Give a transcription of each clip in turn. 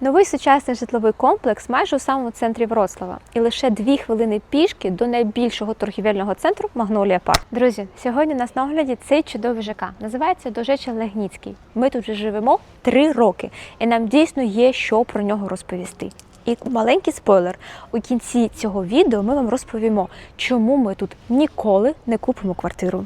Новий сучасний житловий комплекс майже у самому центрі Вроцлава і лише дві хвилини пішки до найбільшого торгівельного центру Магнолія Парк. Друзі, сьогодні у нас на огляді цей чудовий ЖК. Називається Дожеча Легніцький. Ми тут вже живемо три роки, і нам дійсно є що про нього розповісти. І маленький спойлер: у кінці цього відео ми вам розповімо, чому ми тут ніколи не купимо квартиру.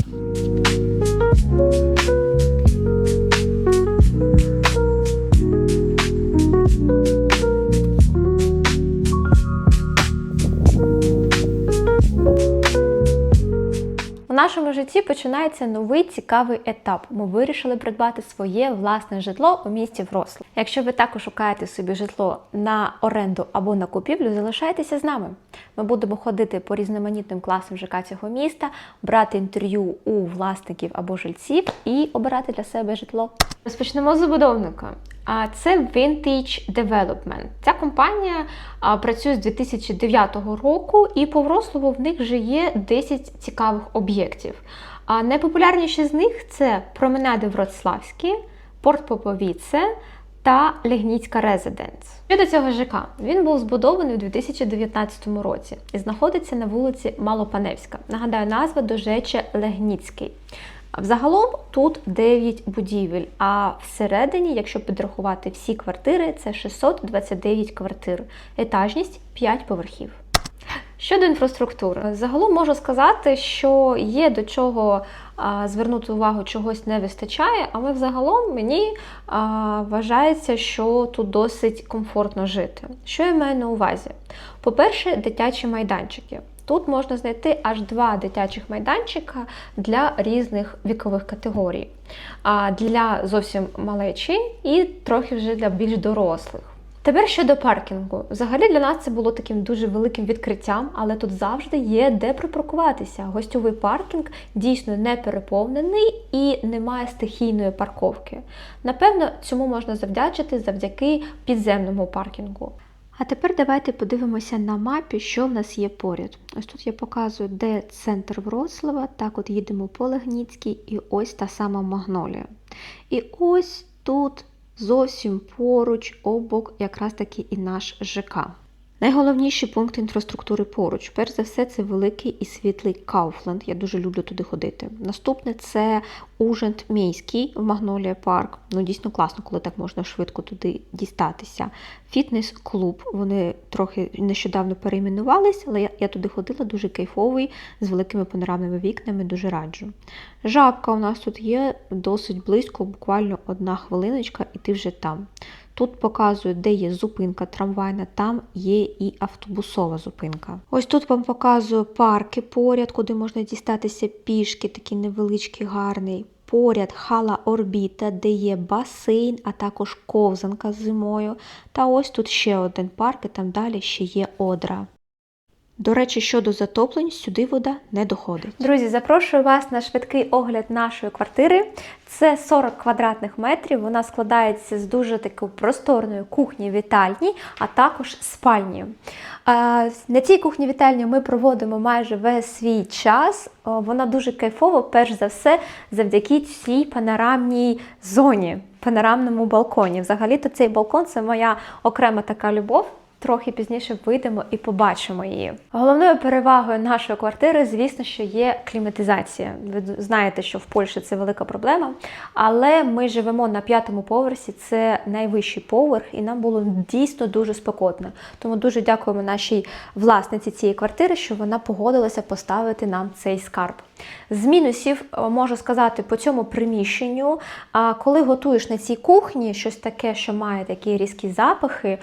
Нашому житті починається новий цікавий етап. Ми вирішили придбати своє власне житло у місті Врослав. Якщо ви також шукаєте собі житло на оренду або на купівлю, залишайтеся з нами. Ми будемо ходити по різноманітним класам ЖК цього міста, брати інтерв'ю у власників або жильців і обирати для себе житло. Розпочнемо з забудовника. А це Vintage Development. Ця компанія працює з 2009 року, і по Врослову в них вже є 10 цікавих об'єктів. А найпопулярніші з них це променади Вроцлавські, Порт Поповіце та Легніцька Резиденс. Щодо цього ЖК, він був збудований у 2019 році і знаходиться на вулиці Малопаневська. Нагадаю, назва Дожече Легніцький. Взагалом тут 9 будівель, а всередині, якщо підрахувати всі квартири, це 629 квартир, етажність 5 поверхів. Щодо інфраструктури, загалом можу сказати, що є до чого звернути увагу, чогось не вистачає, але взагалом мені вважається, що тут досить комфортно жити. Що я маю на увазі? По-перше, дитячі майданчики. Тут можна знайти аж два дитячих майданчика для різних вікових категорій, а для зовсім малечі і трохи вже для більш дорослих. Тепер щодо паркінгу. Взагалі для нас це було таким дуже великим відкриттям, але тут завжди є де припаркуватися. Гостьовий паркінг дійсно не переповнений і немає стихійної парковки. Напевно, цьому можна завдячити завдяки підземному паркінгу. А тепер давайте подивимося на мапі, що в нас є поряд. Ось тут я показую, де центр Вроцлава. Так, от їдемо по Легніцькій, і ось та сама Магнолія. І ось тут зовсім поруч, обок, якраз таки і наш ЖК. Найголовніші пункти інфраструктури поруч. Перш за все, це великий і світлий Кауфленд. Я дуже люблю туди ходити. Наступне це Ужент міський в Магнолія Парк. Ну, дійсно класно, коли так можна швидко туди дістатися. Фітнес-клуб. Вони трохи нещодавно перейменувалися, але я туди ходила дуже кайфовий, з великими панорамними вікнами, дуже раджу. Жабка у нас тут є досить близько, буквально одна хвилиночка, і ти вже там. Тут показують, де є зупинка трамвайна, там є і автобусова зупинка. Ось тут вам показую парки поряд, куди можна дістатися пішки, такий невеличкий, гарний. Поряд хала орбіта, де є басейн, а також ковзанка з зимою. Та ось тут ще один парк, і там далі ще є одра. До речі, щодо затоплень, сюди вода не доходить. Друзі, запрошую вас на швидкий огляд нашої квартири. Це 40 квадратних метрів. Вона складається з дуже такою просторною кухні вітальні, а також спальні. На цій кухні вітальні ми проводимо майже весь свій час. Вона дуже кайфова, перш за все, завдяки цій панорамній зоні, панорамному балконі. Взагалі-то цей балкон це моя окрема така любов. Трохи пізніше вийдемо і побачимо її. Головною перевагою нашої квартири, звісно, що є кліматизація. Ви знаєте, що в Польщі це велика проблема, але ми живемо на п'ятому поверсі, це найвищий поверх, і нам було дійсно дуже спекотно. Тому дуже дякуємо нашій власниці цієї квартири, що вона погодилася поставити нам цей скарб. З мінусів можу сказати по цьому приміщенню, коли готуєш на цій кухні щось таке, що має такі різкі запахи.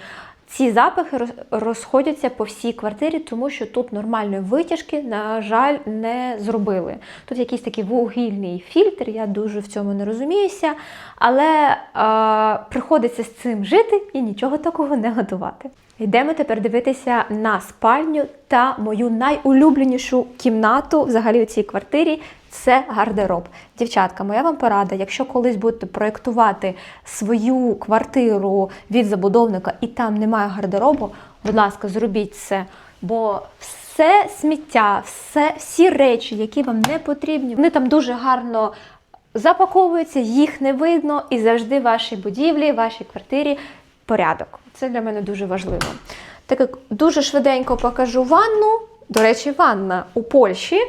Ці запахи розходяться по всій квартирі, тому що тут нормальної витяжки, на жаль, не зробили. Тут якийсь такий вугільний фільтр, я дуже в цьому не розуміюся, але е, приходиться з цим жити і нічого такого не готувати. Йдемо тепер дивитися на спальню та мою найулюбленішу кімнату взагалі у цій квартирі це гардероб. Дівчатка, моя вам порада, якщо колись будете проєктувати свою квартиру від забудовника і там немає гардеробу, будь ласка, зробіть це. Бо все сміття, все, всі речі, які вам не потрібні, вони там дуже гарно запаковуються, їх не видно, і завжди в вашій будівлі, в вашій квартирі порядок. Це для мене дуже важливо. Так як дуже швиденько покажу ванну. До речі, ванна у Польщі.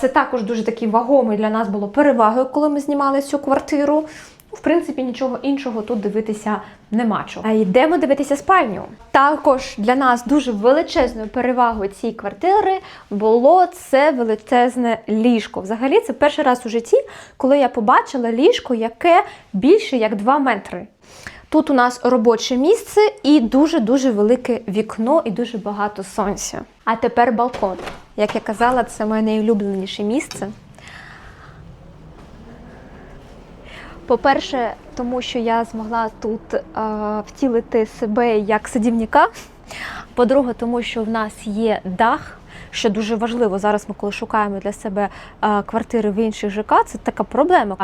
Це також дуже такий вагомий для нас було перевагою, коли ми знімали цю квартиру. В принципі, нічого іншого тут дивитися нема чого. А йдемо дивитися спальню. Також для нас дуже величезною перевагою цієї квартири було це величезне ліжко. Взагалі, це перший раз у житті, коли я побачила ліжко, яке більше як 2 метри. Тут у нас робоче місце і дуже-дуже велике вікно, і дуже багато сонця. А тепер балкон. Як я казала, це моє найулюбленіше місце. По-перше, тому що я змогла тут е, втілити себе як садівника. По-друге, тому що в нас є дах, що дуже важливо. Зараз ми, коли шукаємо для себе е, квартири в інших ЖК, це така проблема.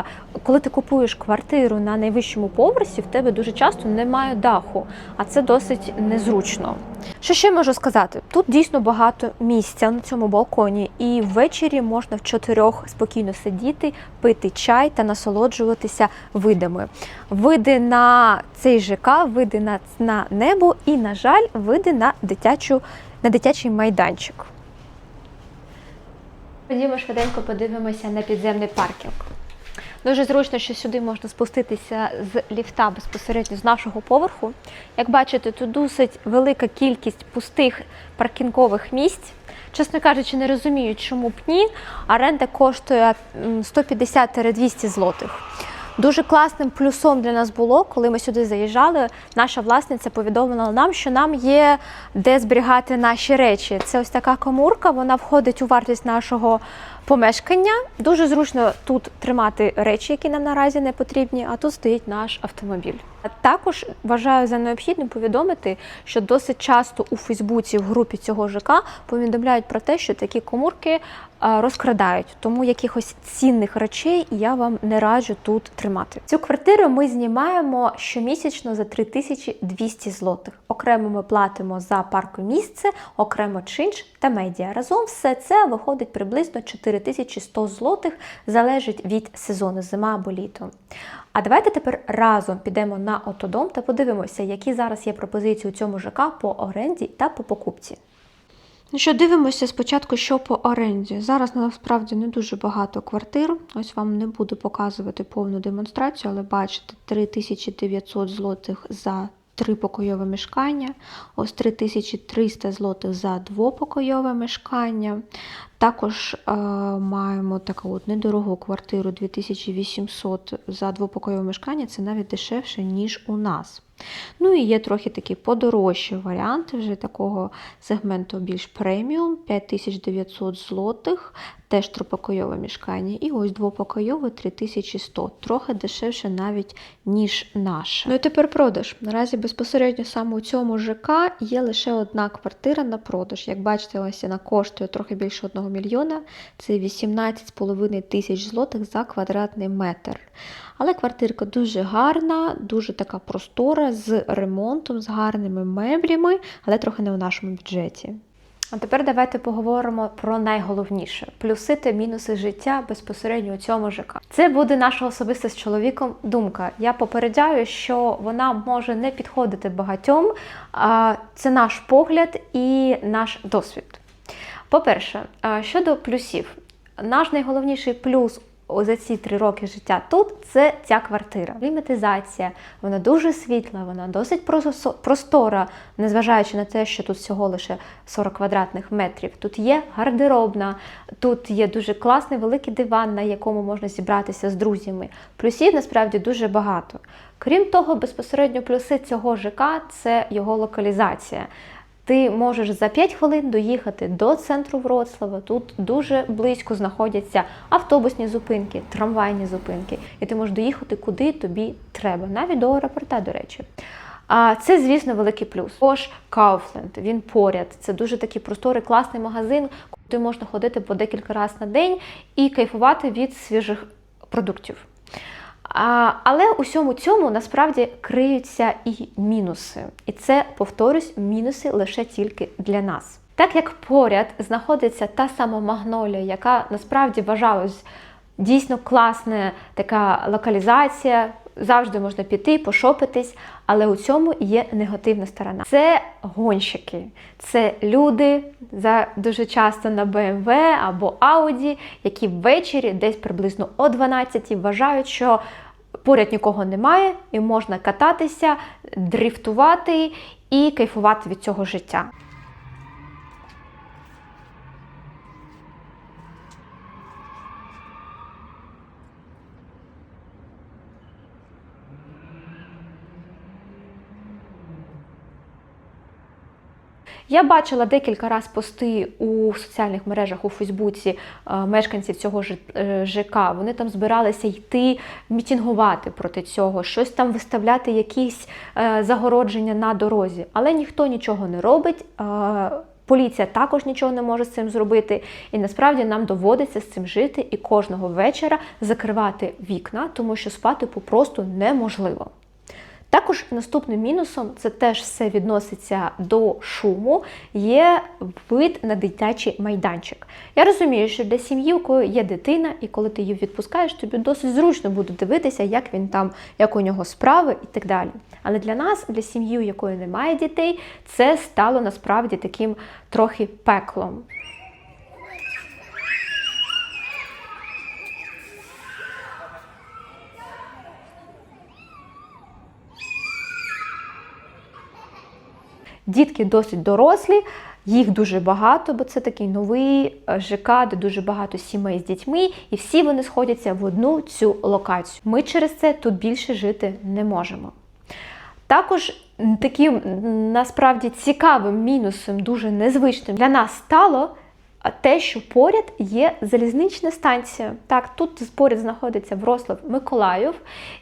Коли ти купуєш квартиру на найвищому поверсі, в тебе дуже часто немає даху, а це досить незручно. Що ще можу сказати? Тут дійсно багато місця на цьому балконі, і ввечері можна в чотирьох спокійно сидіти, пити чай та насолоджуватися видами. Види на цей ЖК, види на, на небо і, на жаль, види на дитячу на дитячий майданчик. Ходімо швиденько подивимося на підземний паркінг. Дуже зручно, що сюди можна спуститися з ліфта безпосередньо з нашого поверху. Як бачите, тут досить велика кількість пустих паркінгових місць. Чесно кажучи, не розумію, чому б ні. Оренда коштує м, 150-200 злотих. Дуже класним плюсом для нас було, коли ми сюди заїжджали. Наша власниця повідомила нам, що нам є де зберігати наші речі. Це ось така комурка, вона входить у вартість нашого помешкання. Дуже зручно тут тримати речі, які нам наразі не потрібні, а тут стоїть наш автомобіль. Також вважаю за необхідним повідомити, що досить часто у Фейсбуці в групі цього ЖК повідомляють про те, що такі комурки розкрадають, тому якихось цінних речей я вам не раджу тут тримати. Цю квартиру ми знімаємо щомісячно за 3200 злотих. Окремо ми платимо за паркомісце, окремо чинш та медіа. Разом все це виходить приблизно 4100 злотих, залежить від сезону, зима або літо. А давайте тепер разом підемо на Отодом та подивимося, які зараз є пропозиції у цьому ЖК по оренді та по покупці. Ну що, дивимося спочатку, що по оренді. Зараз насправді не дуже багато квартир. Ось вам не буду показувати повну демонстрацію, але бачите, 3900 злотих за трипокойове мешкання, ось 3300 злотих за двопокойове мешкання. Також е, маємо таку от недорогу квартиру 2800 за двопокойове мешкання, це навіть дешевше, ніж у нас. Ну і є трохи такі подорожчі варіанти вже такого сегменту більш преміум, 5900 злотих, теж трипокойове мішкання. І ось двопокойове 3100, трохи дешевше навіть, ніж наше. Ну і тепер продаж. Наразі безпосередньо саме у цьому ЖК є лише одна квартира на продаж. Як бачите, ось вона коштує трохи більше 1 мільйона, це 18,5 тисяч злотих за квадратний метр. Але квартирка дуже гарна, дуже така простора, з ремонтом, з гарними меблями, але трохи не у нашому бюджеті. А тепер давайте поговоримо про найголовніше плюси та мінуси життя безпосередньо у цьому ЖК. Це буде наша особиста з чоловіком думка. Я попереджаю, що вона може не підходити багатьом. а Це наш погляд і наш досвід. По-перше, щодо плюсів, наш найголовніший плюс за ці три роки життя тут це ця квартира. Кліматизація, вона дуже світла, вона досить простора, незважаючи на те, що тут всього лише 40 квадратних метрів. Тут є гардеробна, тут є дуже класний великий диван, на якому можна зібратися з друзями. Плюсів насправді дуже багато. Крім того, безпосередньо плюси цього ЖК це його локалізація. Ти можеш за 5 хвилин доїхати до центру Вроцлава. Тут дуже близько знаходяться автобусні зупинки, трамвайні зупинки, і ти можеш доїхати куди тобі треба, навіть до аеропорта, до речі. А це, звісно, великий плюс. Також Kaufland, він поряд. Це дуже такий просторий, класний магазин, куди можна ходити по декілька разів на день і кайфувати від свіжих продуктів. А, але усьому цьому насправді криються і мінуси. І це, повторюсь, мінуси лише тільки для нас. Так як поряд знаходиться та сама магнолія, яка насправді вважалась дійсно класна така локалізація, завжди можна піти, пошопитись, але у цьому є негативна сторона. Це гонщики, це люди за дуже часто на BMW або Audi, які ввечері, десь приблизно о 12 вважають, що поряд нікого немає, і можна кататися, дрифтувати і кайфувати від цього життя. Я бачила декілька разів пости у соціальних мережах у Фейсбуці е, мешканців цього ж- е, ЖК. Вони там збиралися йти мітінгувати проти цього, щось там виставляти, якісь е, загородження на дорозі. Але ніхто нічого не робить. Поліція також нічого не може з цим зробити, і насправді нам доводиться з цим жити і кожного вечора закривати вікна, тому що спати попросту неможливо. Також наступним мінусом це теж все відноситься до шуму, є вид на дитячий майданчик. Я розумію, що для сім'ї, у кої є дитина, і коли ти її відпускаєш, тобі досить зручно буде дивитися, як він там, як у нього справи і так далі. Але для нас, для сім'ї, у якої немає дітей, це стало насправді таким трохи пеклом. Дітки досить дорослі, їх дуже багато, бо це такий новий е, ЖК, де дуже багато сімей з дітьми, і всі вони сходяться в одну цю локацію. Ми через це тут більше жити не можемо. Також таким насправді цікавим мінусом, дуже незвичним для нас стало те, що поряд є залізнична станція. Так, тут поряд знаходиться Врослав Миколаїв,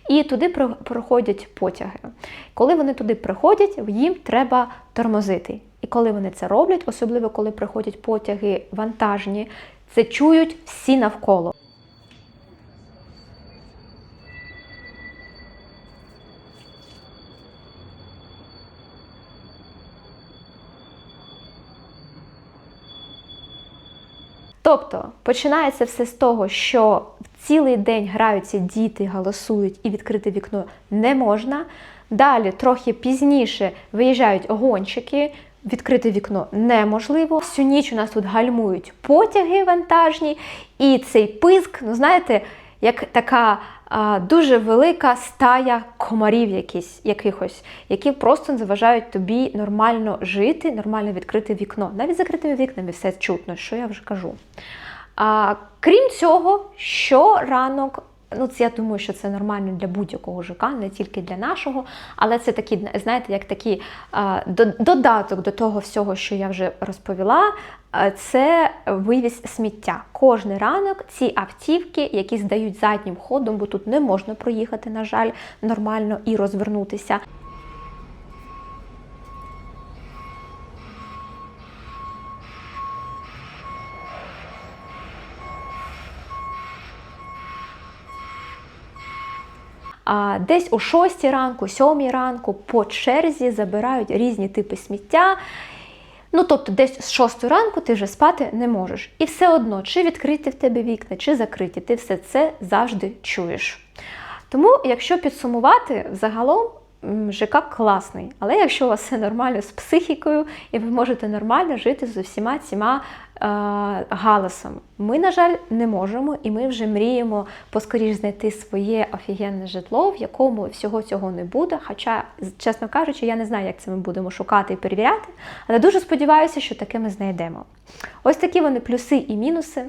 і туди про- проходять потяги. Коли вони туди приходять, їм треба тормозити. І коли вони це роблять, особливо коли приходять потяги вантажні, це чують всі навколо. Тобто починається все з того, що цілий день граються діти, голосують і відкрити вікно не можна. Далі, трохи пізніше, виїжджають гонщики, відкрити вікно неможливо. Всю ніч у нас тут гальмують потяги вантажні, і цей писк, ну знаєте, як така дуже велика стая комарів якісь, якихось, які просто заважають тобі нормально жити, нормально відкрити вікно. Навіть закритими вікнами все чутно, що я вже кажу. А, крім цього, щоранок, ну це я думаю, що це нормально для будь-якого ЖК, не тільки для нашого, але це такі, знаєте, як такий додаток до того всього, що я вже розповіла. Це вивіз сміття. Кожний ранок ці автівки, які здають заднім ходом, бо тут не можна проїхати, на жаль, нормально і розвернутися. А десь о 6 ранку, 7 ранку по черзі забирають різні типи сміття. Ну, тобто, десь з 6 ранку ти вже спати не можеш. І все одно, чи відкриті в тебе вікна, чи закриті, ти все це завжди чуєш. Тому, якщо підсумувати, взагалом ЖК класний. Але якщо у вас все нормально з психікою, і ви можете нормально жити з усіма цими е, галасами. Ми, на жаль, не можемо, і ми вже мріємо поскоріш знайти своє офігенне житло, в якому всього цього не буде. Хоча, чесно кажучи, я не знаю, як це ми будемо шукати і перевіряти, але дуже сподіваюся, що таке ми знайдемо. Ось такі вони плюси і мінуси.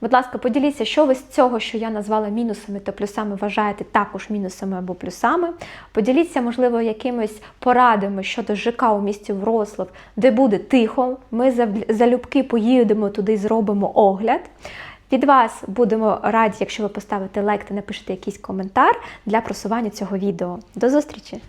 Будь ласка, поділіться, що ви з цього, що я назвала мінусами та плюсами, вважаєте також мінусами або плюсами. Поділіться, можливо, якимись порадами щодо ЖК у місті Врослав, де буде тихо. Ми залюбки поїдемо туди і зробимо огляд. Від вас будемо раді, якщо ви поставите лайк та напишете якийсь коментар для просування цього відео. До зустрічі!